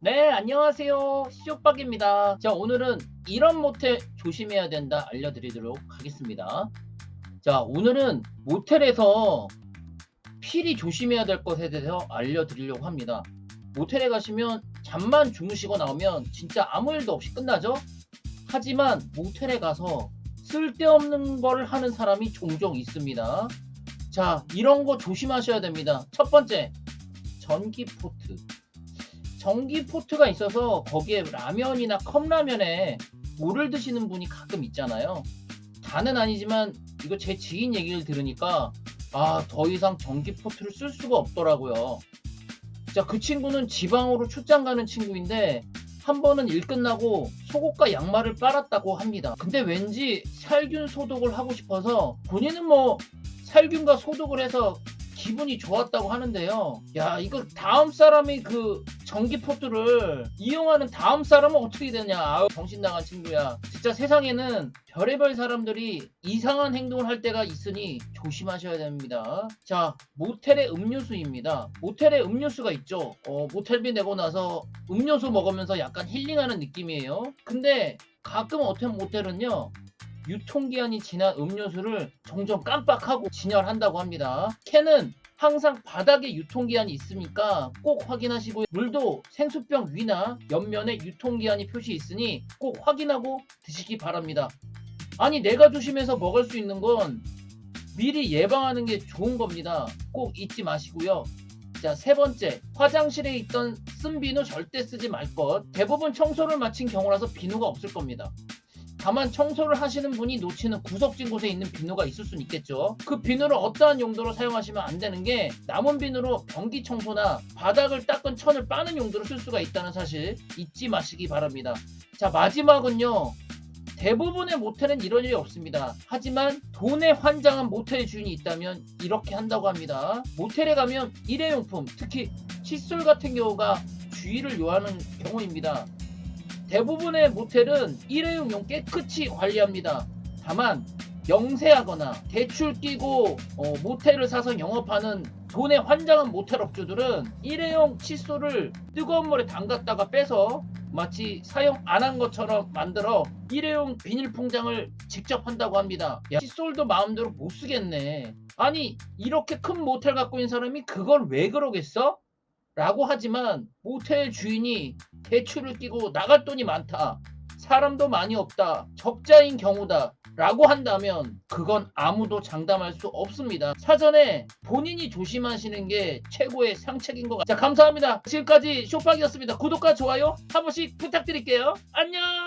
네, 안녕하세요. 시오빡입니다. 자, 오늘은 이런 모텔 조심해야 된다 알려드리도록 하겠습니다. 자, 오늘은 모텔에서 필히 조심해야 될 것에 대해서 알려드리려고 합니다. 모텔에 가시면 잠만 주무시고 나오면 진짜 아무 일도 없이 끝나죠? 하지만 모텔에 가서 쓸데없는 걸 하는 사람이 종종 있습니다. 자, 이런 거 조심하셔야 됩니다. 첫 번째, 전기 포트. 전기 포트가 있어서 거기에 라면이나 컵라면에 물을 드시는 분이 가끔 있잖아요. 다는 아니지만 이거 제 지인 얘기를 들으니까 아, 더 이상 전기 포트를 쓸 수가 없더라고요. 자, 그 친구는 지방으로 출장 가는 친구인데 한 번은 일 끝나고 속옷과 양말을 빨았다고 합니다. 근데 왠지 살균 소독을 하고 싶어서 본인은 뭐 살균과 소독을 해서 기분이 좋았다고 하는데요. 야, 이거 다음 사람이 그 전기 포트를 이용하는 다음 사람은 어떻게 되냐. 아우, 정신 나간 친구야. 진짜 세상에는 별의별 사람들이 이상한 행동을 할 때가 있으니 조심하셔야 됩니다. 자, 모텔의 음료수입니다. 모텔에 음료수가 있죠. 어, 모텔비 내고 나서 음료수 먹으면서 약간 힐링하는 느낌이에요. 근데 가끔 어떤 모텔은요. 유통기한이 지난 음료수를 종종 깜빡하고 진열한다고 합니다. 캔은 항상 바닥에 유통기한이 있으니까 꼭 확인하시고 물도 생수병 위나 옆면에 유통기한이 표시 있으니 꼭 확인하고 드시기 바랍니다. 아니 내가 조심해서 먹을 수 있는 건 미리 예방하는 게 좋은 겁니다. 꼭 잊지 마시고요. 자, 세 번째. 화장실에 있던 쓴 비누 절대 쓰지 말 것. 대부분 청소를 마친 경우라서 비누가 없을 겁니다. 다만 청소를 하시는 분이 놓치는 구석진 곳에 있는 비누가 있을 수는 있겠죠. 그 비누를 어떠한 용도로 사용하시면 안 되는 게 남은 비누로 변기 청소나 바닥을 닦은 천을 빠는 용도로 쓸 수가 있다는 사실 잊지 마시기 바랍니다. 자, 마지막은요. 대부분의 모텔은 이런 일이 없습니다. 하지만 돈에 환장한 모텔 주인이 있다면 이렇게 한다고 합니다. 모텔에 가면 일회용품, 특히 칫솔 같은 경우가 주의를 요하는 경우입니다. 대부분의 모텔은 일회용용 깨끗이 관리합니다. 다만 영세하거나 대출 끼고 어, 모텔을 사서 영업하는 돈에 환장한 모텔 업주들은 일회용 칫솔을 뜨거운 물에 담갔다가 빼서 마치 사용 안 한 것처럼 만들어 일회용 비닐 풍장을 직접 한다고 합니다. 야, 칫솔도 마음대로 못 쓰겠네. 아니 이렇게 큰 모텔 갖고 있는 사람이 그걸 왜 그러겠어? 라고 하지만 모텔 주인이 대출을 끼고 나갈 돈이 많다. 사람도 많이 없다. 적자인 경우다. 라고 한다면 그건 아무도 장담할 수 없습니다. 사전에 본인이 조심하시는 게 최고의 상책인 것 같아요. 자, 감사합니다. 지금까지 쇼팍이었습니다. 구독과 좋아요 한 번씩 부탁드릴게요. 안녕!